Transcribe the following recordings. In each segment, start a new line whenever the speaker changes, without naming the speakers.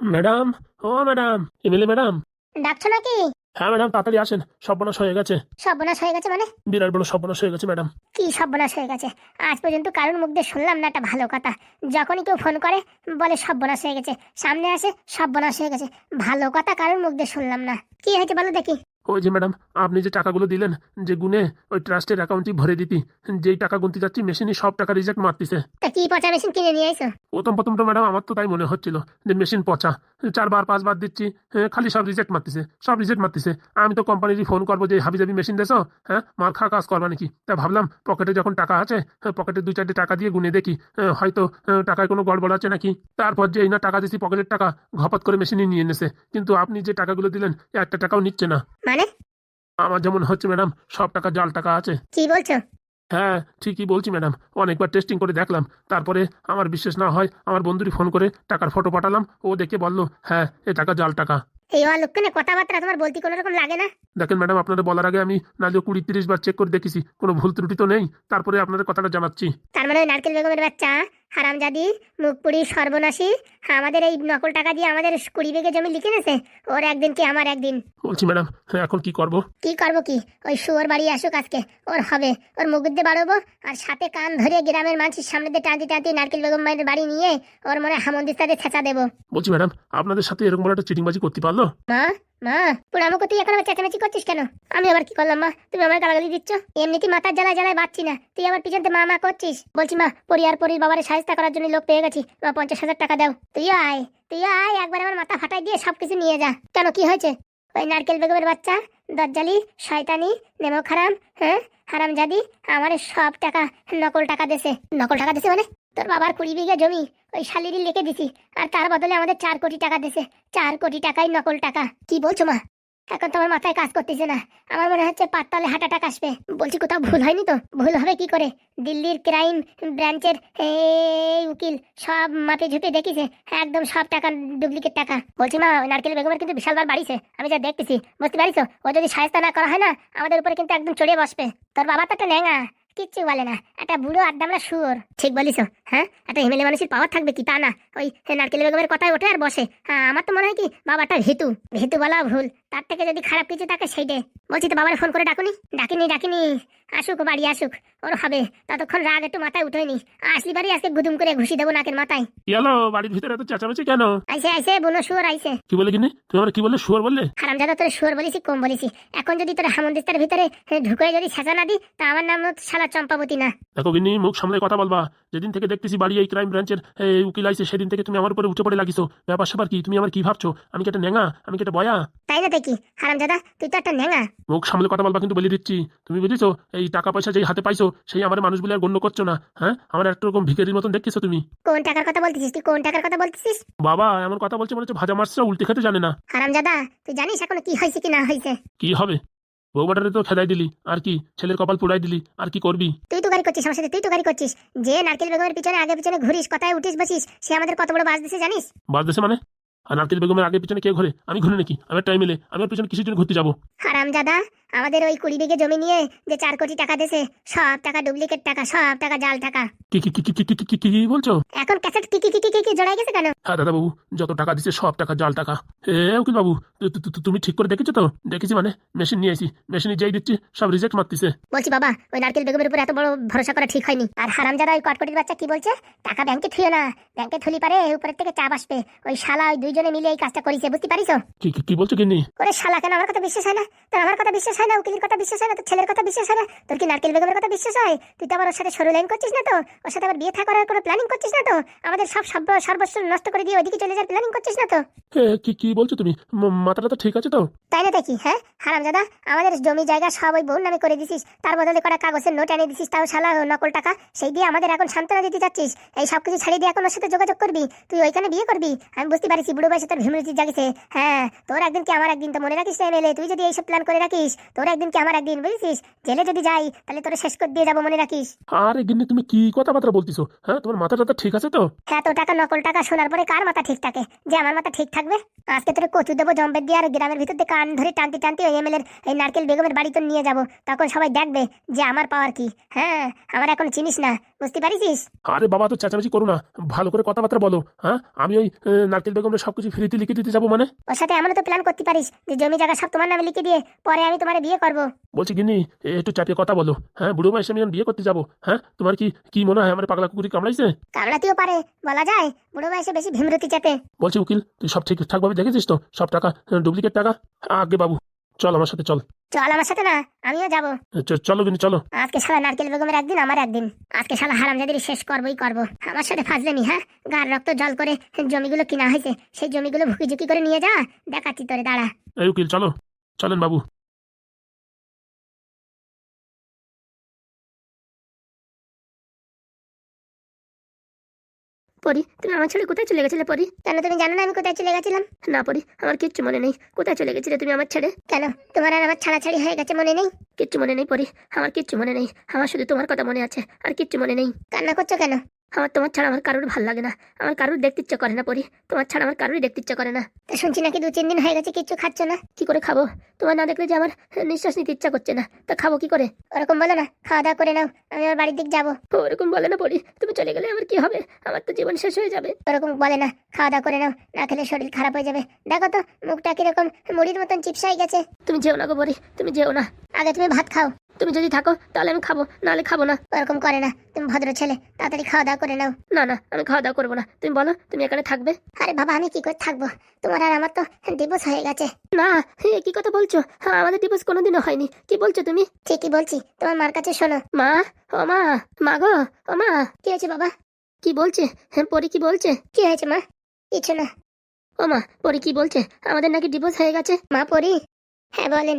Madam ও madam MLA madam?
ডাকছো নাকি?
হ্যাঁ ম্যাডাম তাড়াতাড়ি আসেন সর্বনাশ হয়ে গেছে।
সর্বনাশ হয়ে গেছে মানে?
বিরাট বড় সর্বনাশ হয়ে গেছে ম্যাডাম।
কি সর্বনাশ হয়ে গেছে? আজ পর্যন্ত কারোর মুখ দিয়ে শুনলাম না একটা ভালো কথা। যখনই কেউ ফোন করে বলে সর্বনাশ হয়ে গেছে। সামনে আসে সর্বনাশ হয়ে গেছে। ভালো কথা কারোর মুখ দিয়ে শুনলাম না। কি হয়েছে বলো দেখি।
ওই যে ম্যাডাম আপনি যে টাকাগুলো দিলেন যে গুনে ওই ট্রাস্টের অ্যাকাউন্টে ভরে দিতি। যেই টাকা গুনতে যাচ্ছি মেশিনই সব টাকা রিজেক্ট মারতিছে।
তা কি পচা মেশিন কিনে নিয়ে এসো
প্রথম প্রথম তো ম্যাডাম আমার তো তাই মনে হচ্ছিল যে মেশিন পচা। চারবার পাঁচবার দিচ্ছি হ্যাঁ, খালি সব রিজেক্ট মারতেছে সব রিজেক্ট মারতেছে। আমি তো কোম্পানিরই ফোন করব যে হাবি জাবি মেশিন দেছো? হ্যাঁ মার খা কাজ করবা নাকি? তা ভাবলাম পকেটে যখন টাকা আছে হ্যাঁ, পকেটে দুই চারটে টাকা দিয়ে গুনে দেখি হ্যাঁ, হয়তো হ্যাঁ, টাকায় কোনো গড়বড় আছে নাকি? তারপর যে এই না টাকা দিছি পকেটের টাকা ঘপাত করে মেশিনে নিয়ে এনেছে কিন্তু আপনি যে টাকাগুলো দিলেন একটা টাকাও নিচ্ছে না।
মানে?
আমার যেমন হচ্ছে ম্যাডাম সব টাকা জাল টাকা আছে।
কি বলছো?
হ্যাঁ ঠিকই বলছি ম্যাডাম। অনেকবার টেস্টিং করে দেখলাম। তারপরে আমার বিশ্বাস না হয় আমার বন্ধুরই ফোন করে টাকার ফটো পাঠালাম। ও দেখে বলল হ্যাঁ এ টাকা জাল টাকা।
এই অলক্ষণে কথাবার্তা তোমার বলতে কোনো রকম লাগে না?
দেখেন ম্যাডাম আপনাদের বলার আগে আমি নালে কুড়ি তিরিশ বার চেক করে দেখেছি। কোনো ভুল ত্রুটি তো নেই। তারপরে আপনাদের কথাটা জানাচ্ছি।
তার মানে নারকেল বেগমের বাচ্চা হারামজাদি মুখপুরি সর্বনাশী আমাদের এই নকল টাকা দিয়ে আমাদের কুড়ি বিঘে জমি লিখে নেছে ওর একদিন কি আমার একদিন?
বলছি ম্যাডাম হ্যাঁ এখন কি করব?
কি করব কি? ওই শুয়োর বাড়ি আসুক আজকে ওর হবে। ওর মুখ দিয়ে বাড়াবো আর সাথে কান ধরে গ্রামের মানুষের সামনে দিয়ে টানতে টানতে নারকেল বেগম মায়ের বাড়ি নিয়ে ওর মনে হামন্দিস্তাতে ছেঁচা দেবো।
বলছি ম্যাডাম আপনাদের সাথে এরকম বড় একটা চিটিংবাজি করতে পারল?
মা মা পুরো আমাকে তুই এখন আবার চেঁচামেচি করছিস কেন? আমি আবার কি করলাম মা? তুমি আমার গালাগালি দিচ্ছ? এমনিতে মাথার জ্বালায় জ্বালায় বাচ্চি না। তুই আবার পিছনতে মা মা করছিস? বলছি মা পরিবার পরির বাবারে সাহায্য করার জন্য লোক পেয়ে গেছি। মা, পঞ্চাশ হাজার টাকা দাও। তুই আয় তুই আয়, একবার আমার মাথা ফাটাই দিয়ে সবকিছু নিয়ে যা। কেন, কি হয়েছে? ওই নারকেল বেগমের বাচ্চা, দজ্জালি, শয়তানি, নেমো খারাম হ্যাঁ? হারাম জাদি আমার সব টাকা, নকল টাকা দেছে। নকল টাকা দেছে মানে? তোর বাবার কুড়ি বিঘা জমি ওই শালিরি লিখে দিছি, আর তার বদলে আমাদের চার কোটি টাকা দেছে। চার কোটি টাকাই নকল টাকা। কি বলছো মা? এখন তো আমার মাথায় কাজ করতেছে না। আমার মনে হচ্ছে পাতালে হার্ট অ্যাটাক আসবে। বলছি কোথাও ভুল হয়নি তো? ভুল হবে কি করে? দিল্লির ক্রাইম ব্রাঞ্চের এই উকিল সব মাপে ঝুপে দেখিছে। একদম সব টাকা, ডুপ্লিকেট টাকা। বলছি মা, ওই নারকেল বেগমের কিন্তু বিশাল বার বাড়িছে। আমি যা দেখতেছি, বুঝতে পারিস ও যদি সাহায্য না করা হয় না, আমাদের উপরে কিন্তু একদম চড়ে বসবে। তোর বাবা তো একটা ন্যাঙা কিচ্ছু বলে না। একটা বুড়ো আড্ডামরা শুয়োর। ঠিক বলিস হ্যাঁ? একটা এমএলএ মানুষের পাওয়ার থাকবে কি তা না? ওই নারকেল বেগমের কথায় ওঠে আর বসে। হ্যাঁ আমার তো মনে হয় কি, বাবাটা ভেতু। ভেতু বলা ভুল। তার থেকে যদি খারাপ কিছু থাকে সেইটে। বলছি তো বাবার ফোন করে ডাকুনি। ডাকিনি ডাকিনি। আসুক বাড়ি আসুক ওর হবে। ততক্ষণ রাগ একটু মাথায় উঠেনি আসলি বাড়ি আজকে গুদুম করে ঘুষি দেবো নাকের মাথায়।
কি বাড়ির ভিতরে এত চেঁচামেচি কেন?
আইসে আইসে বুনো শুয়োর আইসে।
কি বলে কিনি তুমি আমার কি বললে? শুয়ার বললে?
হারামজাদা তোর শুয়োর বলেছি কম বলেছি। এখন যদি তোর হামন্দিস্তার ভিতরে ঢুকে যদি ছেঁচা না দি তা আমার নাম হচ্ছে শালা চম্পাবতী না।
দেখো গিনি মুখ সামলে কথা বলবা। যেদিন থেকে দেখতেছি বাড়ি এই ক্রাইম ব্রাঞ্চের এই উকিল আইছে সেদিন থেকে তুমি আমার উপরে উঠে পড়ে লাগিছো। ব্যাপার স্যাপার কি? তুমি আমার কি ভাবছ? আমি কি একটা ন্যাঙা? আমি কি একটা বয়া?
তাই না দেখি। হারামজাদা তুই তো একটা ন্যাঙা
মুখ সামলে কথা বলবা কিন্তু বলে দিচ্ছি। তুমি বুঝেছ এই টাকা পয়সা যেই হাতে পাইছো সেই আমার মানুষগুলো আর গণ্য করছ না হ্যাঁ? আমার একটা রকম ভিখারির মতন দেখতেছো তুমি।
কোন টাকার কথা বলতেছিস? তুই কোন টাকার কথা বলতেছিস?
বাবা এমন কথা বলছে মনে হচ্ছে ভাজা মারছে উল্টে খেতে জানে না।
হারামজাদা তুই জানিস এখনও কি হয়েছে কি না হয়েছে?
কি হবে? বউবাটারে তো খেদাই দিলি আর কি? ছেলের কপাল পুড়াই দিলি আর কি করবি?
তুই তো গাড়ি করছিস আমার সাথে তুই তো গাড়ি করছিস। যে নারকেল বেগমের পিছনে আগে পিছনে ঘুরিস কথায় উঠিস বসিস সে আমাদের কত বড় বাস দিছে জানিস?
বাদ দেশে মানে? আর নারকেল বেগমের আগে পিছনে কে ঘুরে? আমি ঘুরি নাকি? আমার টাইম এলে আমি ওর পিছনে কিসের জন্য ঘুরতে যাব?
হারাম হারামজাদা আমাদের ওই কুড়ি বিঘে জমি নিয়ে যে চার কোটি টাকা দেছে সব টাকা ডুপ্লিকেট টাকা সব টাকা জাল টাকা।
কি কি কি কি কি কি কি কি কি বলছো?
এখন ক্যাসেট কি কি কি কি কি কি জড়াই গেছে কেন?
হ্যাঁ দাদা বাবু যত টাকা দিছে সব টাকা জাল টাকা। এ উকিল বাবু তু- তু- তু- তুমি ঠিক করে দেখেছ তো? দেখেছি মানে মেশিন নিয়ে আসি মেশিনে যেই দিচ্ছি সব রিজেক্ট মারতিছে।
বলছি বাবা ওই নারকেল বেগমের উপর এত বড় ভরসা করা ঠিক হয়নি। আর হারাম হারামজাদা ওই কটকটির বাচ্চা কি বলছে? টাকা ব্যাংকে থুয়ে না। ব্যাংকে থুলি পারে উপরের থেকে চাপ আসবে। ওই শালা ওই দুইজনে মিলে এই কাজটা করেছে বুঝতে পারিস
কি কি- কি বলছো কিনি
ওরে শালা কেন আমার কথা বিশ্বাস হয় না? তোর আমার কথা বিশ্বাস হয় না উকিলের কথা বিশ্বাস হয় না তোর ছেলের কথা বিশ্বাস হয় না? তোর কি নারকেল বেগমের কথা বিশ্বাস হয়? তুই তো আবার ওর সাথে সরু লাইন করছিস না তো? ওর সাথে আবার বিয়ে থা করার কোনো প্ল্যানিং করছিস না তো? আমাদের সব সর্ব- সর্বস্ব নষ্ট করে দিয়ে ওইদিকে চলে যাওয়ার প্ল্যানিং করছিস না তো?
এ, কি কি বলছো তুমি? ম- মাথাটা তো ঠিক আছে তো?
তাই না দেখি হ্যাঁ? হারামজাদা আমাদের জমি জায়গা সব ওই বোন নামে করে দিছিস। তার বদলে কটা কাগজের নোট এনে দিছিস তাও শালা নকল টাকা। সেই দিয়ে আমাদের এখন সান্ত্বনা দিতে চাচ্ছিস এই সব কিছু ছাড়িয়ে দিয়ে এখন ওর সাথে যোগাযোগ করবি। তুই ওইখানে বিয়ে করবি। আমি বুঝতে পারছি বুড়ো বয়সে তোর ভীমরুচি জাগিছে। হ্যাঁ তোর একদিন কি আমার একদিন? তো মনে রাখিস এমএলএ তুই যদি এইসব প্ল্যান করে রাখিস তোর একদিন কি আমার একদিন বুঝছিস? জেলে যদি যাই তাহলে তোর শেষ করে দিয়ে যাব মনে রাখিস।
আরে গিন্নি তুমি কি কথাবার্তা বলতিছো? হ্যাঁ তোমার মাথাটা তো ঠিক আছে তো?
এত টাকা নকল টাকা শোনার পরে কার মাথা ঠিক থাকে? যে আমার মাথা ঠিক থাকবে? আজকে তোর কচু দেবো জম্পের দিয়ে আর গ্রামের ভিতর দিয়ে কান ধরে টানতে টানতে ওই এমএলএর এই নারকেল বেগমের বাড়ি তো নিয়ে যাব। তখন সবাই দেখবে যে আমার পাওয়ার কি। হ্যাঁ আমার এখন চিনিস না। বুঝতে পারিস
আরে বাবা তো চেঁচামেচি করো না। ভালো করে কথাবার্তা বলো হ্যাঁ? আমি ওই নারকেল বেগমের সবকিছু ফ্রিতে লিখে দিতে যাব মানে?
ওর সাথে এমনও তো প্ল্যান করতে পারিস যে জমি জায়গা সব তোমার নামে লিখে দিয়ে পরে আমি তোমার বিয়ে করব।
বলছি গিন্নি একটু চাপিয়ে কথা বলো হ্যাঁ? বুড়ো বয়সে আমি বিয়ে করতে যাব হ্যাঁ? তোমার কি কি মনে হয় আমার পাগলা কুকুরি কামড়াইছে?
কামড়াতেও পারে বলা যায়। বুড়ো বয়সে বেশি ভীমরতি চেপে।
বলছি উকিল তুই সব ঠিকঠাক ভাবে দেখেছিস তো? সব টাকা ডুপ্লিকেট টাকা? আগে বাবু। চল আমার সাথে চল।
চল আমার সাথে না আমিও যাব।
চলো কিন্তু চলো।
আজকে শালা নারকেল বেগমের একদিন আমার একদিন। আজকে শালা হারামজাদির শেষ করবই করব। আমার সাথে ফাজলেমি হ্যাঁ? গার রক্ত জল করে জমিগুলো কিনা হয়েছে সেই জমিগুলো ভুকি ঝুঁকি করে নিয়ে যা দেখাচ্ছি তোরে দাঁড়া।
এই উকিল চলো। চলেন বাবু।
পরি তুমি আমার ছেড়ে কোথায় চলে গেছিলে পরি? কেন তুমি জানো না আমি কোথায় চলে গেছিলাম? না পরি আমার কিচ্ছু মনে নেই। কোথায় চলে গেছিলে তুমি আমার ছেড়ে কেন? তোমার আর আমার ছাড়াছাড়ি হয়ে গেছে মনে নেই? কিচ্ছু মনে নেই পরি আমার কিচ্ছু মনে নেই। আমার শুধু তোমার কথা মনে আছে আর কিচ্ছু মনে নেই। কান্না করছ কেন? আমার তোমার ছাড়া আমার কারোর ভালো লাগে না। আমার কারোর দেখতে ইচ্ছে করে না পরি। তোমার ছাড়া আমার কারোরই দেখতে ইচ্ছে করে না। তা শুনছি নাকি দু তিন দিন হয়ে গেছে, কিচ্ছু খাচ্ছ না? কি করে খাব? তোমার না দেখলে যে আমার নিঃশ্বাস নিতে ইচ্ছা করছে না। তা খাব কি করে? ওরকম বলো না, খাওয়া দাওয়া করে নাও, আমি আমার বাড়ির দিক যাব। ওরকম বলে না পড়ি তুমি চলে গেলে আমার কি হবে? আমার তো জীবন শেষ হয়ে যাবে। ওরকম বলে না, খাওয়া দাওয়া করে নাও, না খেলে শরীর খারাপ হয়ে যাবে। দেখো তো, মুখটা কীরকম মুড়ির মতন চিপসাই গেছে। তুমি যেও না গো বরি তুমি যেও না। আগে তুমি ভাত খাও। তুমি যদি থাকো তাহলে আমি খাব নাহলে খাব না। ওরকম করে না তুমি ভদ্র ছেলে তাড়াতাড়ি খাওয়া দাওয়া করে নাও। না না আমি খাওয়া দাওয়া করব না। তুমি বলো তুমি এখানে থাকবে? আরে বাবা আমি কি করে থাকব? তোমার আর আমার তো ডিভোর্স হয়ে গেছে। না কি কথা বলছো? হ্যাঁ আমাদের ডিভোর্স কোনোদিনও হয়নি। কি বলছো তুমি? ঠিকই বলছি তোমার মার কাছে শোনো। মা? ও মা? মা গো? ও মা? কি হয়েছে বাবা? কি বলছে? হ্যাঁ পরি কি বলছে? কি হয়েছে মা? কিছু না। ও মা পরি কি বলছে? আমাদের নাকি ডিভোর্স হয়ে গেছে। মা পরি? হ্যাঁ বলেন।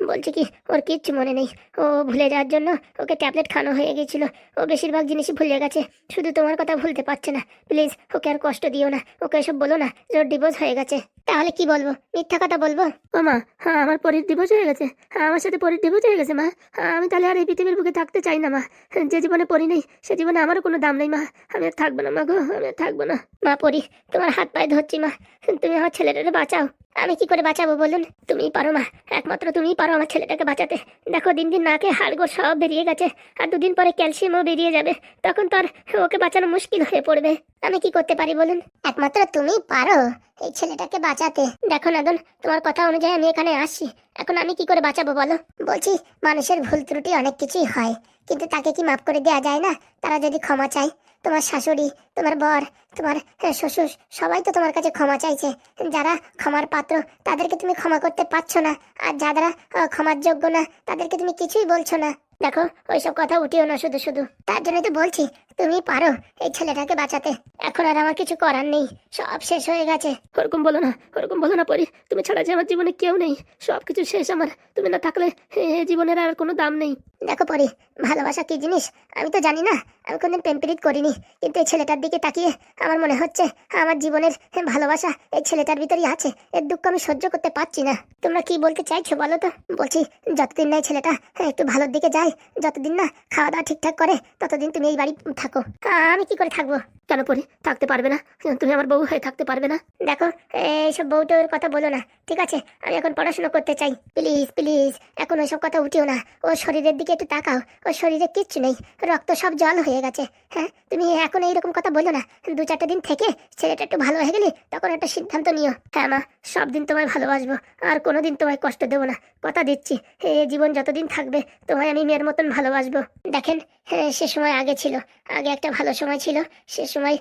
বলছে কি, ওর কিচ্ছু মনে নেই। ও ভুলে যাওয়ার জন্য ওকে ট্যাবলেট খানো হয়ে গেছিল ও বেশিরভাগ জিনিসই ভুলে গেছে। শুধু তোমার কথা ভুলতে পারছে না। প্লিজ, ওকে আর কষ্ট দিও না। ওকে এসব বলো না। যে ওর ডিভোর্স হয়ে গেছে। তাহলে কি বলব? মিথ্যা কথা বলব? ও মা হ্যাঁ আমার পরীর ডিভোর্স হয়ে গেছে। হ্যাঁ আমার সাথে পরীর দিবস হয়ে গেছে মা। হ্যাঁ, আমি তাহলে আর এই পৃথিবীর বুকে থাকতে চাই না মা। যে জীবনে পড়ি নেই সে জীবনে আমারও কোনো দাম নেই মা। আমি আর থাকব না মা গো আমি আর থাকব না। মা পড়ি তোমার হাত পায়ে ধরছি মা। তুমি আমার ছেলেটাকে বাঁচাও। আমি কি করে বাঁচাবো বলুন? তুমিই পারো মা একমাত্র তুমিই পারো আমার ছেলেটাকে বাঁচাতে। দেখো দিন দিন নাকে হাড়গোড় সব বেরিয়ে গেছে। আর দুদিন পরে ক্যালসিয়ামও বেরিয়ে যাবে। তখন তো আর ওকে বাঁচানো মুশকিল হয়ে পড়বে। আমি কি করতে পারি বলুন? একমাত্র তুমিই পারো। এই ছেলেটাকে বাঁচাতে। দেখো নাদন, তোমার কথা অনুযায়ী আমি এখানে আসছি। এখন আমি কি করে বাঁচাবো বলো? বলছি, মানুষের ভুল ত্রুটি অনেক কিছুই হয়। কিন্তু তাকে কি মাফ করে দেওয়া যায় না? তারা যদি ক্ষমা চায়, তোমার শাশুড়ি, তোমার বর, তোমার শ্বশুর, সবাই তো তোমার কাছে ক্ষমা চাইছে। যারা ক্ষমার পাত্র, তাদেরকে তুমি ক্ষমা করতে পারছ না। আর যারা ক্ষমার যোগ্য না, তাদেরকে তুমি কিছুই বলছো না। দেখো, ওইসব কথা উঠিও না শুধু শুধু। তার জন্য তো বলছি তুমি পারো এই ছেলেটাকে বাঁচাতে। এখন আর আমার কিছু করার নেই। সব শেষ হয়ে গেছে। ওরকম বলো না ওরকম বলো না পরি। তুমি ছাড়া যে আমার জীবনে কেউ নেই। সব কিছু শেষ আমার। তুমি না থাকলে জীবনের আর কোনো দাম নেই। দেখো পরি ভালোবাসা কি জিনিস? আমি তো জানি না। আমি কোনদিন প্রেম প্রীত করিনি। কিন্তু এই ছেলেটার দিকে তাকিয়ে আমার মনে হচ্ছে আমার জীবনের ভালোবাসা এই ছেলেটার ভিতরেই আছে। এর দুঃখ আমি সহ্য করতে পারছি না। তোমরা কি বলতে চাইছো বলো তো? বলছি যতদিন না এই ছেলেটা একটু ভালোর দিকে যায় যতদিন না খাওয়া দাওয়া ঠিকঠাক করে ততদিন তুমি এই বাড়ি থাকো। আমি কি করে থাকব? কেন পরি থাকতে পারবে না? তুমি আমার বউ হয়ে থাকতে পারবে না? দেখো এইসব বউটোর কথা বলো না ঠিক আছে? আমি এখন পড়াশোনা করতে চাই। প্লিজ প্লিজ এখন ওইসব কথা উঠিও না। ও শরীরের দিকে একটু তাকাও। ওর শরীরে কিচ্ছু নেই। রক্ত সব জল হয়ে গেছে। হ্যাঁ তুমি এখন এইরকম কথা বলো না। দু চারটে দিন থেকে ছেলেটা একটু ভালো হয়ে গেলে তখন একটা সিদ্ধান্ত নিও। হ্যাঁ মা সব দিন তোমায় ভালোবাসবো। আর কোনোদিন তোমায় কষ্ট দেবো না। কথা দিচ্ছি। এ জীবন যতদিন থাকবে তোমায় আমি মেয়ের মতন ভালোবাসবো। দেখেন হ্যাঁ, সে সময় আগে ছিল। আগে একটা ভালো সময় ছিল, সে সময়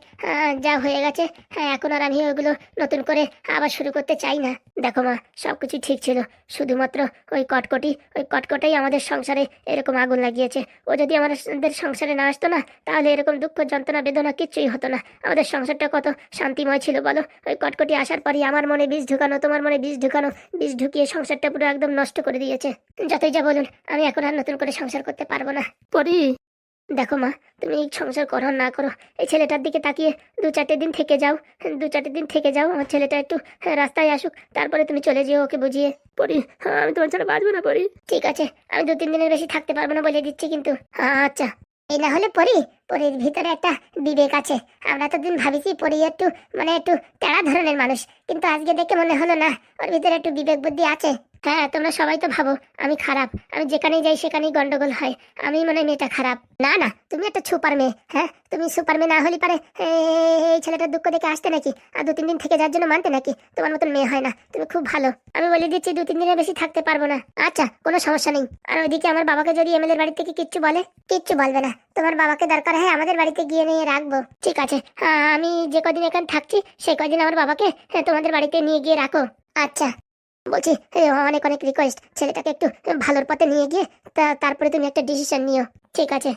যা হয়ে গেছে হ্যাঁ এখন আর আমি ওগুলো নতুন করে আবার শুরু করতে চাই না। দেখো মা সব কিছু ঠিক ছিল, শুধুমাত্র ওই কটকটি, ওই কটকটাই আমাদের সংসারে এরকম আগুন লাগিয়েছে। ও যদি আমাদের সংসারে না আসতো না, তাহলে এরকম দুঃখ, যন্ত্রণা, বেদনা কিচ্ছুই হতো না। আমাদের সংসারটা কত শান্তিময় ছিল বলো? ওই কটকটি আসার পরই আমার মনে বীজ ঢুকানো, তোমার মনে বীজ ঢুকানো বীজ ঢুকিয়ে সংসারটা পুরো একদম নষ্ট করে দিয়েছে। যতই যা বলুন, আমি এখন আর নতুন করে সংসার করতে পারব না। পরি দেখো মা, তুমি এই সংসার করো না করো। এই ছেলেটার দিকে তাকিয়ে দু চারটে দিন থেকে যাও, দু চারটে দিন থেকে যাও, আমার ছেলেটা একটু রাস্তায় আসুক, তারপরে তুমি চলে যেও ওকে বুঝিয়ে। পড়ি আমি তোমার ছাড়া বাঁচবো না পড়ি ঠিক আছে, আমি দু তিন দিনের বেশি থাকতে পারব না বলে দিচ্ছি কিন্তু। আচ্ছা। এই না হলে পরি, পরির ভিতরে একটা বিবেক আছে। আমরা তো দিন ভাবিছি পরি একটু মানে একটু তেড়া ধরনের মানুষ, কিন্তু আজকে দেখে মনে হলো না, ওর ভিতরে একটু বিবেক বুদ্ধি আছে। হ্যাঁ তোমরা সবাই তো ভাবো আমি খারাপ। আমি যেখানেই যাই সেখানেই গন্ডগোল হয়। আমি মনে মেয়েটা খারাপ। না না তুমি একটা সুপার মেয়ে হ্যাঁ? তুমি সুপার মেয়ে না হলে পারে এই ছেলেটার দুঃখ দেখে আসতে নাকি? আর দু তিন দিন থেকে যার জন্য মানতে নাকি? তোমার মতন মেয়ে হয় না। তুমি খুব ভালো। আমি বলে দিচ্ছি দু তিন দিনের বেশি থাকতে পারব না। আচ্ছা কোনো সমস্যা নেই। আর ওইদিকে আমার বাবাকে যদি এমএলএর বাড়ি থেকে কিচ্ছু বলে কিচ্ছু বলবে না। তোমার বাবাকে দরকার হয় আমাদের বাড়িতে গিয়ে নিয়ে রাখব। ঠিক আছে। আমি যে কদিন এখানে থাকছি সেই কদিন আমার বাবাকে হ্যাঁ, তোমাদের বাড়িতে নিয়ে গিয়ে রাখো। আচ্ছা। বলছি অনেক অনেক রিকোয়েস্ট ছেলেটাকে একটু ভালোর পথে নিয়ে গিয়ে তা, তারপরে তুমি একটা ডিসিশন নিও। ঠিক আছে?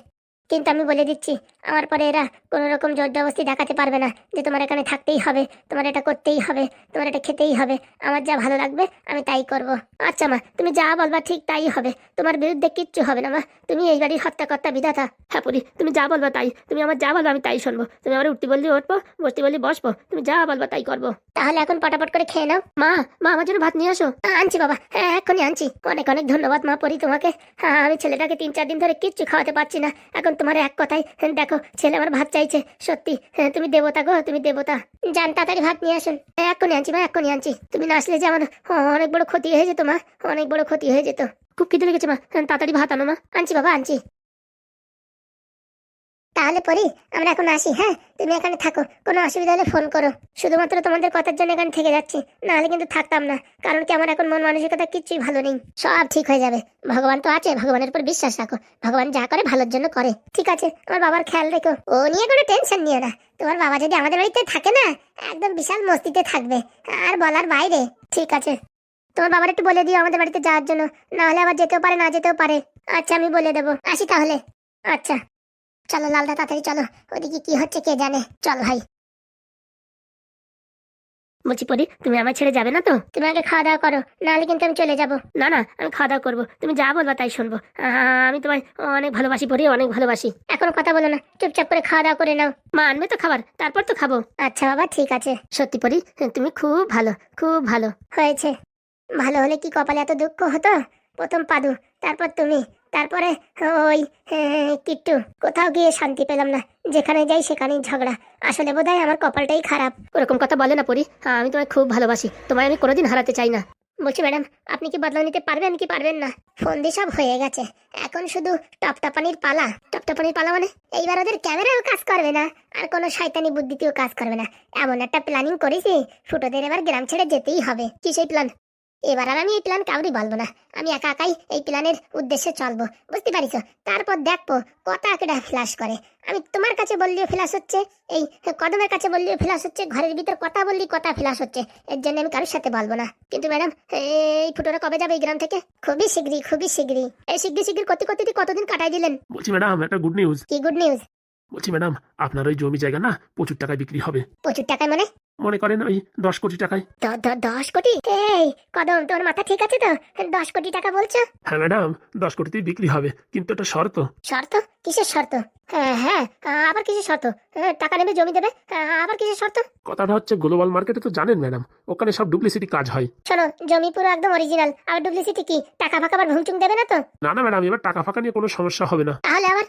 কিন্তু আমি বলে দিচ্ছি আমার পরে এরা কোনো রকম জোর জবস্তি দেখাতে পারবে না যে তোমার এখানে থাকতেই হবে তোমার এটা করতেই হবে তোমার এটা খেতেই হবে। আমার যা ভালো লাগবে আমি তাই করব। আচ্ছা মা তুমি যা বলবা ঠিক তাই হবে। তোমার বিরুদ্ধে কিচ্ছু হবে না মা। তুমি এই বাড়ির হত্যাকর্তা বিধাতা। হ্যাঁ পুরি তুমি যা বলবা তাই। তুমি আমার যা বলব আমি তাই শুনব। তুমি আমার উঠতে বললি উঠবো বসতে বললি বসবো। তুমি যা বলবা তাই করব। তাহলে এখন পটাপট করে খেয়ে নাও। মা মা আমার জন্য ভাত নিয়ে আসো। হ্যাঁ, আনছি বাবা। হ্যাঁ এক্ষুনি আনছি। অনেক অনেক ধন্যবাদ মা পরি তোমাকে। হ্যাঁ আমি ছেলেটাকে তিন চার দিন ধরে কিচ্ছু খাওয়াতে পারছি না। এখন তোমার এক কথাই হ্যাঁ, দেখো ছেলে আমার ভাত চাইছে সত্যি হ্যাঁ তুমি দেবতা গো তুমি দেবতা। যান তাড়াতাড়ি ভাত নিয়ে আসুন। হ্যাঁ, এক্ষুনি আনছি মা এক্ষুনি আনছি। তুমি না আসলে যে আমার অনেক বড় ক্ষতি হয়ে যেত মা অনেক বড় ক্ষতি হয়ে যেত। খুব খিদে লেগেছে মা তাড়াতাড়ি ভাত আনো মা। আনছি বাবা আনছি। তাহলে পরি, আমরা এখন আসি হ্যাঁ? তুমি এখানে থাকো, কোনো অসুবিধা হলে ফোন করো। শুধুমাত্র তোমাদের কথার জন্য এখানে থেকে যাচ্ছি, নাহলে কিন্তু থাকতাম না, কারণ কি আমার এখন মন মানসিকতা কিচ্ছুই ভালো নেই। সব ঠিক হয়ে যাবে, ভগবান তো আছে, ভগবানের উপর বিশ্বাস রাখো, ভগবান যা করে ভালোর জন্য করে। ঠিক আছে আমার বাবার খেয়াল রেখো, ও নিয়ে কোনো টেনশন নিও না, তোমার বাবা যদি আমাদের বাড়িতে থাকে না, একদম বিশাল মস্তিতে থাকবে, আর বলার বাইরে। ঠিক আছে, তোমার বাবার একটু বলে দিও আমাদের বাড়িতে যাওয়ার জন্য না হলে আবার যেতেও পারে, না যেতেও পারে। আচ্ছা আমি বলে দেবো, আসি তাহলে। আচ্ছা। চলো লালদা তাড়াতাড়ি চলো। ওদিকে কি হচ্ছে কে জানে? চল ভাই। বলছি পরি তুমি আমার ছেড়ে যাবে না তো? তুমি আগে খাওয়া দাওয়া করো নাহলে কিন্তু আমি চলে যাব। না না আমি খাওয়া দাওয়া করব। তুমি যা বলবা তাই শুনব। আমি তোমায় অনেক ভালোবাসি পরি অনেক ভালোবাসি। এখন কথা বলো না চুপচাপ করে খাওয়া দাওয়া করে নাও। মা আনবে তো খাবার তারপর তো খাব। আচ্ছা বাবা ঠিক আছে। সত্যি পরি তুমি খুব ভালো খুব ভালো। হয়েছে। ভালো হলে কি কপালে এত দুঃখ হতো? প্রথম পাদু তারপর তুমি। তারপরে ওই হ্যাঁ, কিট্টু কোথাও গিয়ে শান্তি পেলাম না। যেখানে যাই সেখানেই ঝগড়া। আসলে বোধহয় আমার কপালটাই খারাপ। ওরকম কথা বলে না পরি। হ্যাঁ, আমি তোমায় খুব ভালোবাসি। তোমায় আমি কোনোদিন হারাতে চাই না। বলছি ম্যাডাম আপনি কি বদলা নিতে পারবেন কি পারবেন না? ফোন দিয়ে সব হয়ে গেছে। এখন শুধু টপটাপানির পালা। টপটাপানির পালা মানে? এইবার ওদের ক্যামেরাও কাজ করবে না। আর কোনো শয়তানি বুদ্ধিতেও কাজ করবে না। এমন একটা প্ল্যানিং করেছি। ফুটোদের এবার গ্রাম ছেড়ে যেতেই হবে। কি সেই প্ল্যান এবার আর আমি এই প্ল্যান কাউরি বলব না। আমি একা একাই এই প্ল্যানের উদ্দেশ্যে চলবো। বুঝতে পারিস তারপর দেখব কথা কেটা ফ্ল্যাশ করে। আমি তোমার কাছে বললেও ফ্ল্যাশ হচ্ছে এই কদমের কাছে বললেও ফ্ল্যাশ হচ্ছে ঘরের ভিতর কথা বললি কথা ফ্ল্যাশ হচ্ছে। এর জন্য আমি কারোর সাথে বলব না। কিন্তু ম্যাডাম এই ফুটোরা কবে যাবে এই গ্রাম থেকে? খুবই শীঘ্রই খুবই শীঘ্রই। এই শীঘ্রই শীঘ্রই করতে করতে কতদিন কাটাই দিলেন?
বলছি ম্যাডাম একটা গুড নিউজ
কি গুড নিউজ
বলছি ম্যাডাম আপনার ওই জমি জায়গা না প্রচুর টাকায় বিক্রি হবে।
প্রচুর টাকায় মানে?
মনে করেন ওই দশ কোটি টাকায়।
দ- দ- দশ কোটি? এই কদম তোর মাথা ঠিক আছে তো? দশ কোটি টাকা বলছো?
হ্যাঁ ম্যাডাম দশ কোটিতেই বিক্রি হবে কিন্তু এটা শর্ত।
শর্ত? কিসের শর্ত? হ্যাঁ হ্যাঁ আবার কিসের শর্ত? হ্যাঁ, টাকা নেবে জমি দেবে আহ, আবার কিসের শর্ত?
কথাটা হচ্ছে গ্লোবাল মার্কেটে তো জানেন ম্যাডাম ওখানে সব ডুপ্লিসিটি কাজ হয়।
শোনো জমি পুরো একদম অরিজিনাল আর ডুপ্লিসিটি কি? টাকা ফাঁকা আবার ভুংচুং দেবে না তো?
না না ম্যাডাম এবার টাকা ফাঁকা নিয়ে কোনো সমস্যা হবে না।
তাহলে আবার?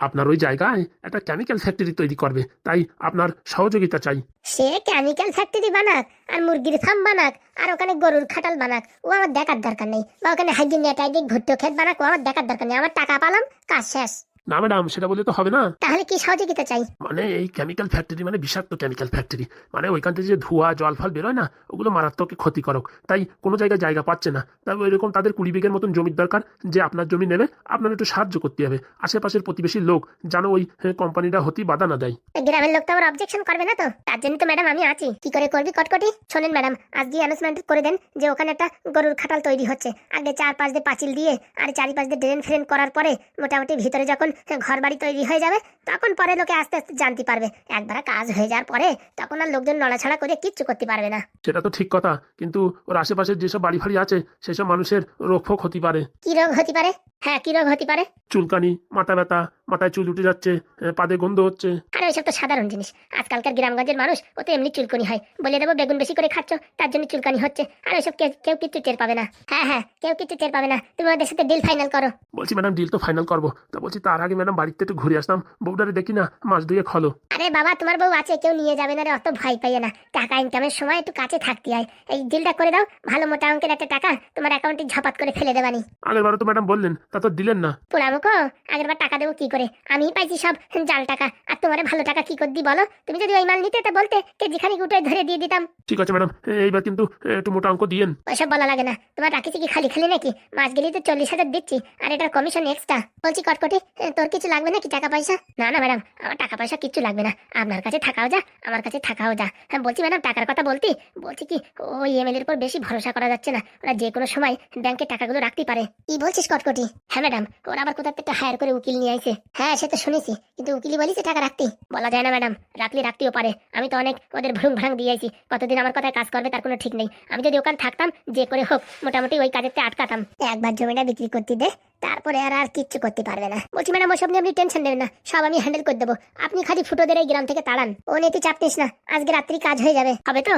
আপনার ওই জায়গায় একটা কেমিক্যাল ফ্যাক্টরি তৈরি করবে, তাই আপনার সহযোগিতা চাই।
সে কেমিক্যাল ফ্যাক্টরি বানাক, আর মুরগির ফার্ম বানাক, আর ওখানে গরুর খাটাল বানাক, ও আমার দেখার দরকার নেই। বা ওখানে হাইজিন নেটাইডিক ভুট্টো ক্ষেত বানাক, ও আমার দেখার দরকার নেই। আমার টাকা পালাম, কাজ শেষ।
না ম্যাডাম সেটা বলে তো হবে না।
তাহলে কি সহযোগিতা চাই?
মানে এই কেমিক্যাল ফ্যাক্টরি মানে বিষাক্ত কেমিক্যাল ফ্যাক্টরি মানে ওইখান থেকে যে ধোঁয়া জল ফল বেরোয় না ওগুলো মারাত্মক ক্ষতিকারক। তাই কোনো জায়গায় জায়গা পাচ্ছে না। তাই ওইরকম তাদের কুড়ি বিঘের মতন জমির দরকার যে আপনার জমি নেবে আপনার একটু সাহায্য করতে হবে। আশেপাশের প্রতিবেশী লোক যেন ওই কোম্পানিটা হতেই বাধা না দেয়।
গ্রামের লোক তো আবার অবজেকশন করবে না তো? তার জন্য তো ম্যাডাম আমি আছি। কি করে করবি কটকটি? শোনেন ম্যাডাম আজ দিয়ে অ্যানাউন্সমেন্ট করে দেন যে ওখানে একটা গরুর খাটাল তৈরি হচ্ছে। আগে চার পাঁচ দিয়ে পাঁচিল দিয়ে আর চারিপাশ দিয়ে ড্রেন ফ্রেন করার পরে মোটামুটি ভিতরে যখন ঘর বাড়ি তৈরি হয়ে যাবে তখন পরে লোকে আস্তে আস্তে জানতে পারবে। একবার কাজ হয়ে যাওয়ার পরে তখন আর লোকজন নড়াছড়া করে কিচ্ছু করতে পারবে না।
সেটা তো ঠিক কথা কিন্তু ওর আশেপাশের যেসব বাড়ি ফাড়ি আছে সেসব মানুষের রোগ ফোক হতে পারে।
কি রোগ হতে পারে? হ্যাঁ কি রোগ হতে পারে?
চুলকানি মাথা ব্যথা মাথায় চুল উঠে যাচ্ছে পাদে গন্ধ হচ্ছে।
আরে ওইসব তো সাধারণ জিনিস। আজকালকার গ্রামগঞ্জের মানুষ ও তো এমনি চুলকনি হয়। বলে দেবো বেগুন বেশি করে খাচ্ছ তার জন্য চুলকানি হচ্ছে। আর ওইসব কেউ কেউ কিচ্ছু টের পাবে না। হ্যাঁ হ্যাঁ কেউ কিচ্ছু টের পাবে না। তুমি ওদের সাথে ডিল ফাইনাল করো।
বলছি ম্যাডাম ডিল তো ফাইনাল করব। তা বলছি তার আগে ম্যাডাম বাড়িতে একটু ঘুরে আসতাম বউটারে দেখি না মাস দুয়ে খলো
আরে বাবা তোমার বউ আছে কেউ নিয়ে যাবে না রে অত ভয় পাইয়ে না। টাকা ইনকামের সময় একটু কাছে থাকতে হয়। এই ডিলটা করে দাও ভালো মোটা অঙ্কের একটা টাকা তোমার অ্যাকাউন্টে ঝপাত করে ফেলে দেবানি।
আগের বারও তো ম্যাডাম বললেন তা তো দিলেন না।
পোড়ামুখো আগের বার টাকা দেবো কি করে? আমি পাইছি সব জাল টাকা। আর তোমার ভালো টাকা কি করে দি বলো? তুমি যদি ওই মাল নিতে তা বলতে কেজি যেখানে উঠে ধরে দিয়ে দিতাম।
ঠিক আছে ম্যাডাম এইবার কিন্তু একটু মোটা অঙ্ক দিয়েন।
ওইসব বলা লাগে না। তোমার রাখিছি কি খালি খালি নাকি? মাস গেলেই তো চল্লিশ হাজার দিচ্ছি আর এটার কমিশন এক্সট্রা বলছি কটকটি তোর কিছু লাগবে নাকি টাকা পয়সা? না না, ম্যাডাম, আমার টাকা পয়সা কিচ্ছু লাগবে না। আপনার কাছে থাকাও যা, আমার কাছে থাকাও যা। হ্যাঁ বলছি ম্যাডাম, টাকার কথা বলতি? বলছি কি, ওই এমএল এর উপর বেশি ভরসা করা যাচ্ছে না। ওরা যে কোনো সময় ব্যাংকে টাকাগুলো রাখতে পারে। কি বলছিস কটকটি? হ্যাঁ ম্যাডাম, ওরা আবার কোথা থেকে হায়ার করে উকিল নিয়ে আইছে? হ্যাঁ সে তো শুনেছি, কিন্তু উকিলি বলিছে টাকা রাখতে। বলা যায় না, ম্যাডাম, রাখলে রাখতেও পারে। আমি তো অনেক ওদের ভ্রুং ভাং দিয়েছি কতদিন আমার কথায় কাজ করবে তার কোনো ঠিক নেই। আমি যদি ওখানে থাকতাম, যে করে হোক, মোটামুটি ওই কাজেতে আটকাতাম। একবার জমিটা বিক্রি করতে দে। তারপরে আর আর কিচ্ছু করতে পারবে না। বলছি, ম্যাডাম, ওসব নিয়ে আপনি টেনশন নেবেন না। সব আমি হ্যান্ডেল করে দেবো। আপনি খালি ফুটোদের এই গ্রাম থেকে তাড়ান। ও নিয়ে তুই চাপ নিস না। আজকে রাত্রি কাজ হয়ে যাবে। হবে তো?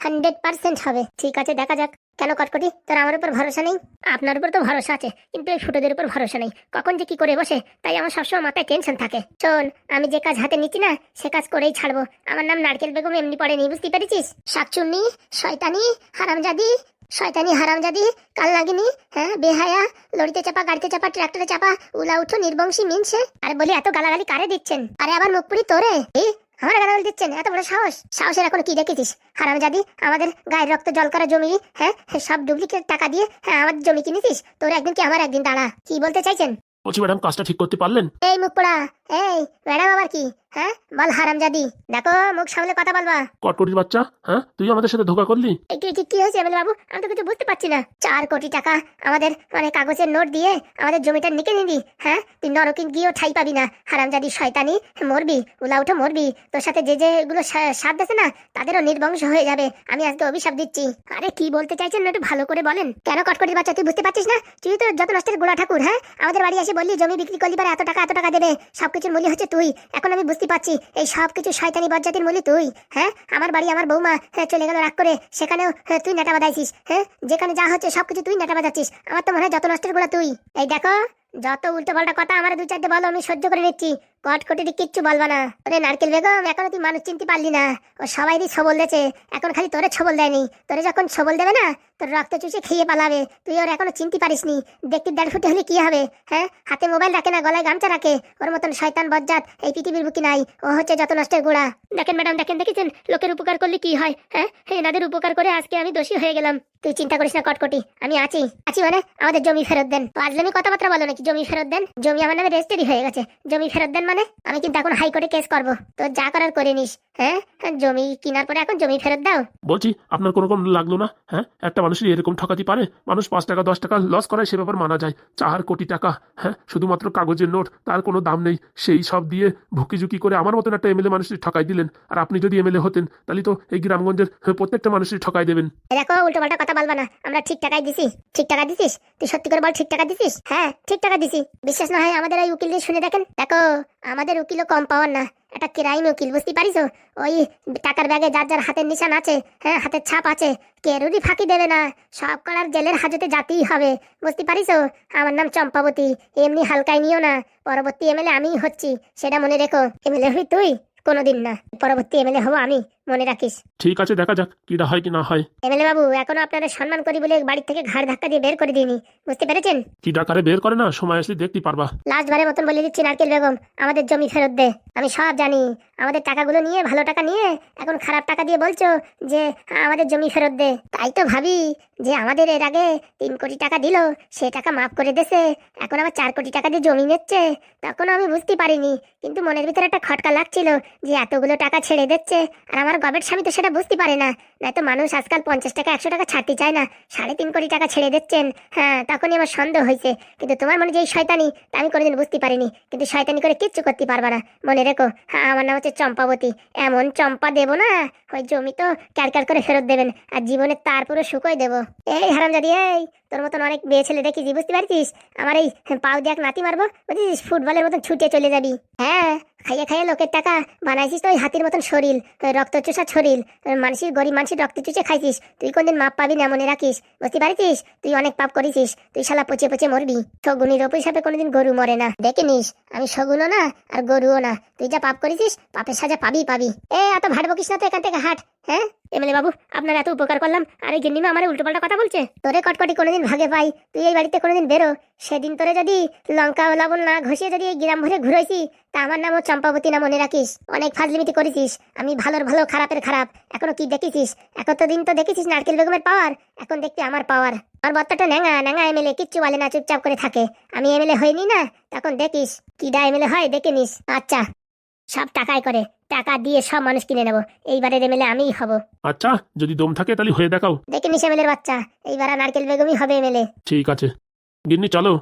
হান্ড্রেড পার্সেন্ট হবে। ঠিক আছে, দেখা যাক। কেন কটকটি? তোর আমার উপর ভরসা নেই? আপনার উপর তো ভরসা আছে, কিন্তু এই ফুটোদের উপর ভরসা নেই। কখন যে কি করে বসে, তাই আমার সবসময় মাথায় টেনশন থাকে। শোন, আমি যে কাজ হাতে নিচ্ছি না, সে কাজ করেই ছাড়বো। আমার নাম নারকেল বেগম, এমনি পড়েনি, বুঝতে পেরেছিস? শাকচুন্নি, শয়তানি, হারামজাদি শয়তানি হারামজাদি কাল লাগিনি হ্যাঁ বেহায়া লরিতে চাপা গাড়িতে চাপা ট্রাক্টরে চাপা উলা উঠো নির্বংশী মিনছে। আরে বলি এত গালাগালি কারে দিচ্ছেন? আরে আবার মুখ পুরি তোরে? এ আমার গালাগালি দিচ্ছেন? এত বড় সাহস? সাহসের এখন কি দেখেছিস? হারামজাদি আমাদের গায়ের রক্ত জল করা জমি হ্যাঁ সব ডুপ্লিকেট টাকা দিয়ে হ্যাঁ আমার জমি কিনেছিস? তোর একদিন কি আমার একদিন দাঁড়া? কি বলতে চাইছেন?
বলছি ম্যাডাম কাজটা ঠিক করতে পারলেন?
এই মুখ পোড়া এই ম্যাডাম আবার কি? হ্যাঁ? বল হারামজাদি। দেখো মুখ সামলে কথা বলবা।
কটকটির বাচ্চা হ্যাঁ? তুই আমাদের সাথে ধোকা করলি?
কি কি- হয়েছে এমএলএ বাবু? আমি তো কিছু বুঝতে পারছি না। চার কোটি টাকা আমাদের মানে কাগজের নোট দিয়ে আমাদের জমিটা নিকে নিবি হ্যাঁ? তুই নরকিন গিয়েও ঠাই পাবি না। হারামজাদি শয়তানি মরবি উলা উঠে মরবি। তোর সাথে যে যেগুলো সা- সাথ দিছে না তাদেরও নির্বংশ হয়ে যাবে। আমি আজকে অভিশাপ দিচ্ছি। আরে কি বলতে চাইছেন না একটু ভালো করে বলেন। কেন কটকটির বাচ্চা তুই বুঝতে পারছিস না? তুই তো যত নষ্টের গোড়া ঠাকুর হ্যাঁ? আমাদের বাড়ি এসে বললি জমি বিক্রি করলি পারে এত টাকা এত টাকা দেবে। সবকিছুর মূল্য হচ্ছে তুই। এখন আমি বুঝতে পারছি এই সব কিছু শয়তানি বজ্জাতির মূল্য তুই হ্যাঁ? আমার বাড়ি আমার বৌমা হ্যাঁ, চলে গেল রাগ করে। সেখানেও হ্যাঁ, তুই নেটা বাজাইছিস হ্যাঁ? যেখানে যা হচ্ছে সবকিছু তুই নেটা বাজাচ্ছিস আমার তো মনে হয় যত নষ্টেরগুলা তুই। এই দেখো যত উল্টো পাল্টা কথা আমার দু চারটে বলো, আমি সহ্য করে নিচ্ছি। কটকটি কিচ্ছু বলবা না। ওরে নারকেল বেগম, এখনও তুই মানুষ চিনতে পারলি না। ও সবাইরই ছবল দিয়েছে এখন খালি তোরে ছবল দেয়নি। তোরে যখন ছবল দেবে না, তোর রক্ত চুষে খেয়ে পালাবে। তুই ওর এখনও চিনতে পারিসনি। দেখতে দেড় ফুটে হলে কি হবে হ্যাঁ? হাতে মোবাইল রাখে না, গলায় গামছা রাখে। ওর মতন শয়তান বজ্জাত এই পৃথিবীর বুকি নাই। ও হচ্ছে যত নষ্টের গোড়া। দেখেন ম্যাডাম, দেখেন, দেখেছেন? লোকের উপকার করলে কি হয় হ্যাঁ? এনাদের উপকার করে আজকে আমি দোষী হয়ে গেলাম। তুই চিন্তা করিস না, কটকটি। আমি আছি। আছি মানে আমাদের জমি ফেরত দেন। আজলামি কথাবার্তা বলো নাকি? জমি ফেরত দেন। জমি আমার নামে রেজিস্ট্রি হয়ে গেছে। জমি ফেরত দেন মানে? আমি কিন্তু এখন হাইকোর্টে কেস করব। তো যা করার করে নিস হ্যাঁ? জমি কেনার পরে এখন জমি ফেরত দাও।
বলছি আপনার কোনো রকম লাগল না? হ্যাঁ? একটা মানুষের এরকম ঠকাতে পারে? মানুষ পাঁচ টাকা দশ টাকা লস করায় সে ব্যাপার মানা যায়। চার কোটি টাকা হ্যাঁ? শুধুমাত্র কাগজের নোট তার কোনো দাম নেই। সেই সব দিয়ে ভুকি ভুকিঝুঁকি করে আমার মতন একটা এমএলএ মানুষের ঠকাই দিলেন। আর আপনি যদি এমএলএ হতেন তাহলে তো এই গ্রামগঞ্জের প্রত্যেকটা মানুষের ঠকাই দেবেন।
দেখো উল্টো পাল্টা কথা বলবা না। আমরা ঠিক টাকাই দিছি। ঠিক টাকা দিছিস? তুই সত্যি করে বল ঠিক টাকা দিছিস? হ্যাঁ? ঠিক টাকা দিছি। বিশ্বাস না হয় আমাদের ওই উকিল দিয়ে শুনে দেখেন। দেখো, আমাদের উকিলও কম পাওয়ার না। একটা ক্রাইম উকিল, বুঝতে পারিস ওই টাকার ব্যাগে যার যার হাতের নিশান আছে হ্যাঁ হাতের ছাপ আছে কেরুরই ফাঁকি দেবে না। সব কলার জেলের হাজতে যাতেই হবে, বুঝতে পারিস আমার নাম চম্পাবতী, এমনি হালকায় নিও না। পরবর্তী এমএলএ আমিই হচ্ছি, সেটা মনে রেখো। এমএলএ হবি তুই? কোনোদিন না। পরবর্তী এমএলএ হব আমি। মনে রাখিস।
ঠিক আছে দেখা যাক কিটা হয় কি না হয়।
এমএলএ বাবু এখনও আপনাদের সম্মান করি বলে বাড়ি থেকে ঘাড় ধাক্কা দিয়ে বের করে দিইনি। বুঝতে পেরেছেন?
কি ডাকারে বের করে না সময় আসলে দেখতে পারবা।
লাস্ট বারের মতন বলে দিচ্ছি নারকেল বেগম আমাদের জমি ফেরত দে। আমি সব জানি। আমাদের টাকাগুলো নিয়ে ভালো টাকা নিয়ে এখন খারাপ টাকা দিয়ে বলছো যে আমাদের জমি ফেরত দে। তাই তো ভাবি যে আমাদের এর আগে তিন কোটি টাকা দিল সে টাকা মাফ করে দেছে। এখন আবার চার কোটি টাকা দিয়ে জমি নিচ্ছে। তখন আমি বুঝতে পারিনি। কিন্তু মনের ভিতরে একটা খটকা লাগছিল যে এতগুলো টাকা ছেড়ে দিচ্ছে। আর আমার গবেট স্বামী তো সেটা বুঝতে পারে না। নয়তো মানুষ আজকাল পঞ্চাশ টাকা, একশো টাকা ছাড়তে চায় না। সাড়ে তিন কোটি টাকা ছেড়ে দিচ্ছেন। হ্যাঁ তখনই আমার সন্দেহ হয়েছে। কিন্তু তোমার মনে যে এই শয়তানি, তা আমি কোনোদিন বুঝতে পারিনি। কিন্তু শয়তানি করে কিচ্ছু করতে পারবা না। মনে রেখো হ্যাঁ আমার নাম হচ্ছে চম্পাবতী। এমন চম্পা দেবো না, ওই জমি তো ক্যারক্যার করে ফেরত দেবেন। আর জীবনে তারপরে শুকোই দেবো। এই হারাম হারামজাদি, এই! তোর মতন অনেক মেয়ে ছেলে দেখেছি বুঝতে পারছিস? আমার এই পাও দিয়ে এক নাতি মারবো বুঝছিস ফুটবলের মতন ছুটে চলে যাবি। হ্যাঁ খাইয়ে খাইয়ে লোকের টাকা বানাইছিস তো ওই হাতির মতন শরীর রক্ত চুষা শরীর মানুষের গরিব মানুষের রক্ত চুষে খাইছিস। তুই কোনদিন মাপ পাবি না মনে রাখিস, বুঝতে পারছিস? তুই অনেক পাপ করেছিস, তুই শালা পচে পচে মরবি। শগুনির হিসাবে কোনোদিন গরু মরে না। দেখে নিস, আমি শগুনও না আর গরুও না। তুই যা পাপ করেছিস, পাপের সাজা পাবি পাবি। এ, এত ভাট বকিস না তো এখান থেকে, হাট। হ্যাঁ? এমএলএ বাবু, আপনার এত উপকার করলাম, আর এই গিন্নিমা আমার উল্টোপাল্টা কথা বলছে? তোরে কটকটি কোনোদিন ভাগে পাই, তুই এই বাড়িতে কোনোদিন বেরো। সেদিন তোরে যদি লঙ্কা লবণ না ঘষিয়ে যদি এই গ্রাম ভরে ঘুরেছি তা আমার নামও চম্পাবতী না মনে রাখিস। অনেক ফাজলিমিতি করেছিস, আমি ভালোর ভালো, খারাপের খারাপ। এখনও কি দেখেছিস? দিন তো দেখেছিস নারকেল বেগমের পাওয়ার, এখন দেখতে আমার পাওয়ার। আমার বত্তাটা ন্যাঙা ন্যাঙা এমএলএ কিচ্ছু বলে না, চুপচাপ করে থাকে। আমি এমএলএ হইনি না, তখন দেখিস। কি ডা এমএলএ হয়, দেখে নিস। আচ্ছা। সব টাকায় করে টাকা দিয়ে সব মানুষ কিনে নেব। এইবারের এমএলএ আমিই হব।
আচ্ছা যদি দম থাকে তাহলে হয়ে দেখাও।
দেখে নিস এমএলএর বাচ্চা এইবার আর নারকেল বেগমই হবে এমএলএ
ঠিক আছে। গিন্নি চলো।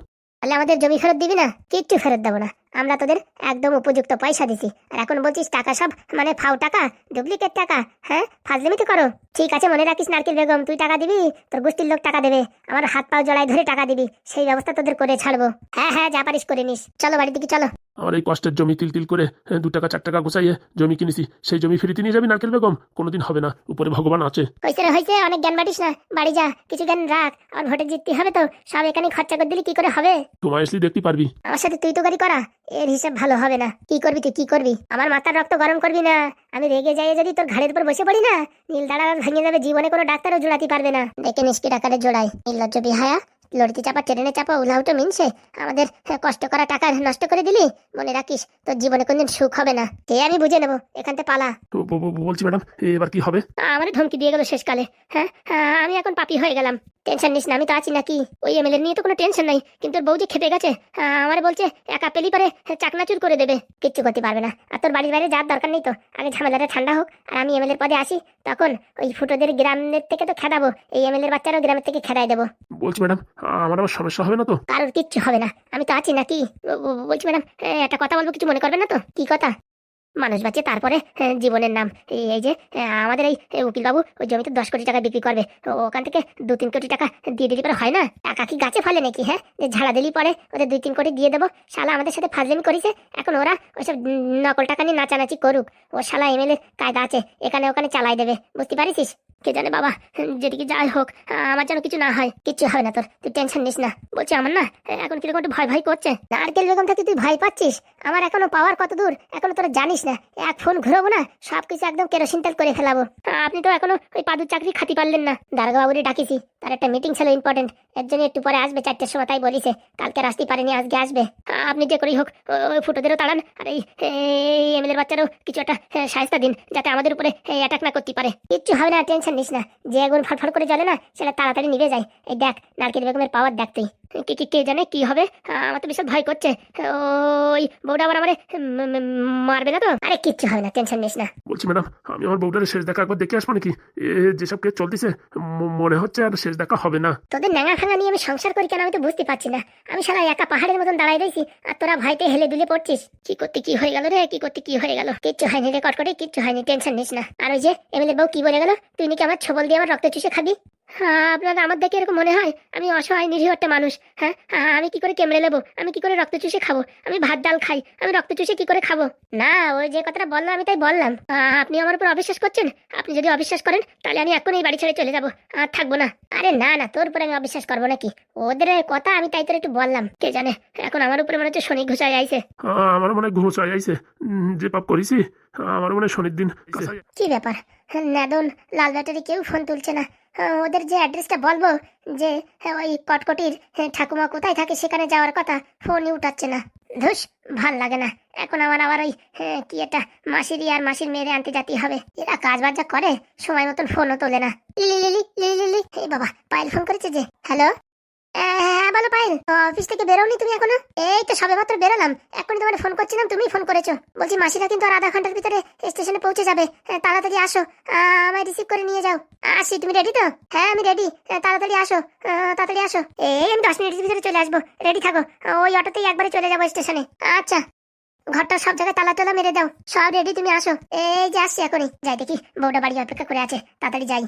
তাহলে আমাদের জমি ফেরত দিবি না? কিচ্ছু ফেরত দেবো না। আমরা তোদের একদম উপযুক্ত পয়সা দিছি। আর এখন বলছিস টাকা সব মানে ফাও টাকা ডুপ্লিকেট টাকা হ্যাঁ? ফাজলিমি তো করো। ঠিক আছে মনে রাখিস নারকেল বেগম তুই টাকা দিবি তোর গোষ্ঠীর লোক টাকা দেবে। আমার হাত পাও জড়াই ধরে টাকা দিবি। সেই ব্যবস্থা তোদের করে ছাড়বো। হ্যাঁ হ্যাঁ যা পারিস করে নিস। চলো বাড়ির দিকে চলো।
আমার এই কষ্টের জমি তিল তিল করে হ্যাঁ, দু টাকা চার টাকা গোছাইয়ে জমি কিনেছি সেই জমি ফিরিতে নিয়ে যাবি নারকেল বেগম? কোনোদিন হবে না উপরে ভগবান আছে।
রে হয়েছে অনেক জ্ঞান বাটিস না বাড়ি যা কিছু জ্ঞান রাখ আর ভোটে জিততে হবে তো সব এখানে খরচা করে দিলে কি করে হবে?
তোমায় আসলে দেখতে পারবি।
আমার সাথে তুই তো গাড়ি করা এর হিসাব ভালো হবে না কি করবি তুই কি করবি? আমার মাথার রক্ত গরম করবি না আমি রেগে যাই যদি তোর ঘাড়ের উপর বসে পড়ি না নীল দাঁড়া ভেঙে যাবে জীবনে কোনো ডাক্তারও জোড়াতে পারবে না। দেখে নিষ্কি টাকারে জোড়াই নির্লজ্জ বিহায়া। লড়িতে চাপা ট্রেনে চাপা উলাউটো মিনছে। আমাদের কষ্ট করা টাকা নষ্ট করে দিলি? মনে রাখিস তোর জীবনে কোনদিন সুখ হবে না। কে আমি বুঝে নেব? এখান থেকে পালা।
তো বলছি ম্যাডাম এবার কি হবে?
আমার ধমকি দিয়ে গেল শেষকালে। হ্যাঁ হ্যাঁ, আমি এখন পাপি হয়ে গেলাম। টেনশন নিস না আমি তো আছি নাকি। ওই এমএলএ নিয়ে তো কোনো টেনশন নাই কিন্তু ওর বউ যে খেপে গেছে আমার বলছে একা পেলি পারে চাকনাচুর করে দেবে। কিচ্ছু করতে পারবে না। আর তোর বাড়ির বাইরে যাওয়ার দরকার নেই তো। আগে ঝামেলাটা ঠান্ডা হোক আর আমি এমএলএর পদে আসি তখন ওই ফুটোদের গ্রামের থেকে তো খেদাবো এই এমএলএর বাচ্চারাও গ্রামের থেকে খেদাই দেবো।
বলছি ম্যাডাম আমার আবার সমস্যা হবে না তো?
কারোর কিচ্ছু হবে না আমি তো আছি নাকি। বলছি ম্যাডাম একটা কথা বলব কিছু মনে করবে না তো? কি কথা? মানুষ বাঁচিয়ে তারপরে জীবনের নাম। এই যে আমাদের এই উকিলবাবু ওই জমিতে দশ কোটি টাকা বিক্রি করবে। ওখান থেকে দু তিন কোটি টাকা দিয়ে দিলি পরে হয় না? টাকা কি গাছে ফলে নাকি হ্যাঁ? যে ঝাড়া দিলি পরে ওদের দুই তিন কোটি দিয়ে দেবো। শালা আমাদের সাথে ফাজলামি করেছে? এখন ওরা ওইসব সব নকল টাকা নিয়ে নাচানাচি করুক। ও শালা এমএলএ কায়দা আছে, এখানে ওখানে চালাই দেবে। বুঝতে পারিস কে জানে বাবা যেদিকে যাই হোক আমার যেন কিছু না হয় কিচ্ছু হবে না তোর তুই টেনশন নিস না বলছি আমার না এখন কীরকম একটু ভয় ভয় করছে নারকেল বেগম থেকে তুই ভয় পাচ্ছিস আমার এখনও পাওয়ার কত দূর এখনও তোরা জানিস না এক ফোন ঘুরবো না সবকিছু একদম কেরোসিন তেল করে ফেলাবো আপনি তো এখনও ওই পাদুর চাকরি খাতি পারলেন না দারোগা বাবুরে ডাকিছি তার একটা মিটিং ছিল ইম্পর্টেন্ট এর জন্য একটু পরে আসবে চারটের সময় তাই বলিছে কালকে আসতে পারেনি আজকে আসবে আপনি যে করেই হোক ওই ফুটোদেরও তাড়ান আর এই এমএলএর বাচ্চারও কিছু একটা সাহস্তা দিন যাতে আমাদের উপরে অ্যাটাক না করতে পারে কিচ্ছু হবে না টেনশন নিস না। যে আগুন ফটফট করে জ্বলে না সেটা তাড়াতাড়ি নিভে যায়। এই দেখ নারকেল বেগমের পাওয়ার দেখ তুই। কি কি কে জানে কি হবে? আমার তো বিশাল ভয় করছে। ওই বউটা আবার আমারে মারবে না তো? আরে কিচ্ছু হবে না টেনশন নিস না।
বলছি ম্যাডাম আমি আমার বউটার শেষ দেখা একবার দেখে আসব নাকি? যেসব কেস চলতেছে মনে হচ্ছে আর শেষ দেখা হবে না।
তোদের ন্যাঙা ফাঙা নিয়ে আমি সংসার করি কেন আমি তো বুঝতে পারছি না। আমি সারা একা পাহাড়ের মতন দাঁড়াই রয়েছি আর তোরা ভয়তে হেলে দুলে পড়ছিস। কি করতে কি হয়ে গেল রে? কি করতে কি হয়ে গেল? কিচ্ছু হয়নি রে কটকটে কিচ্ছু হয়নি টেনশন নিস না। আর ওই যে এমএলএ বউ কি বলে গেল? তুই নাকি আমার ছবল দিয়ে আমার রক্ত চুষে খাবি? আপনার আমার দেখে এরকম মনে হয়? আমি অসহায় নিরীহ একটা মানুষ। হ্যাঁ হ্যাঁ, আমি কি করে কেমড়ে নেব আমি কি করে রক্ত চুষে খাব? আমি ভাত ডাল খাই। আমি রক্ত চুষে কি করে খাব? না ওই যে কথাটা বললাম আমি তাই বললাম। আপনি আমার উপর অবিশ্বাস করছেন? আপনি যদি অবিশ্বাস করেন তাহলে আমি এখন এই বাড়ি ছেড়ে চলে যাব। আর থাকব না। আরে না না তোর উপরে আমি অবিশ্বাস করব নাকি? ওদের কথা আমি তাই তোর একটু বললাম। কে জানে? এখন আমার উপরে মনে হচ্ছে শনি ঘুষায় আইছে।
আমার মনে হয় ঘুষ হয়ে আইছে যে পাপ করেছি আমার মনে হয় শনির দিন
কি ব্যাপার? নেদন লাল ব্যাটারি কেউ ফোন তুলছে না। হ্যাঁ, ওদের যে অ্যাড্রেসটা বলব যে হ্যাঁ, ওই কটকটির হ্যাঁ, ঠাকুমা কোথায় থাকে সেখানে যাওয়ার কথা ফোনই উঠাচ্ছে না। ধুস ভালো লাগে না। এখন আমার আবার ওই হ্যাঁ, কি এটা মাসিরি আর মাসির মেয়েরে আনতে যেতে হবে। এরা কাজ বাজ যা করে সময় মতন ফোনও তোলে না। লিলি লিলি লিলি লিলি বাবা পায়েল ফোন করেছে যে হ্যালো হ্যাঁ বলো পায়েল। অফিস থেকে বেরোনি তুমি এখনও? এই তো সবে মাত্র বেরোলাম। এখনই তোমার ফোন করছিলাম তুমি ফোন করেছ। বলছি মাসিরা কিন্তু আর আধা ঘণ্টার ভিতরে স্টেশনে পৌঁছে যাবে। হ্যাঁ, তাড়াতাড়ি আসো। আমায় রিসিভ করে নিয়ে যাও। আসি তুমি রেডি তো? হ্যাঁ আমি রেডি তাড়াতাড়ি আসো। তাড়াতাড়ি আসো। এই আমি দশ মিনিটের ভিতরে চলে আসব। রেডি থাকো। ওই অটোতেই একবারে চলে যাব স্টেশনে আচ্ছা। ঘরটা সব জায়গায় তালা টালা মেরে দাও। সব রেডি তুমি আসো। এই যে আসছি এখনই। যাই দেখি বউটা বাড়ি অপেক্ষা করে আছে। তাড়াতাড়ি যাই।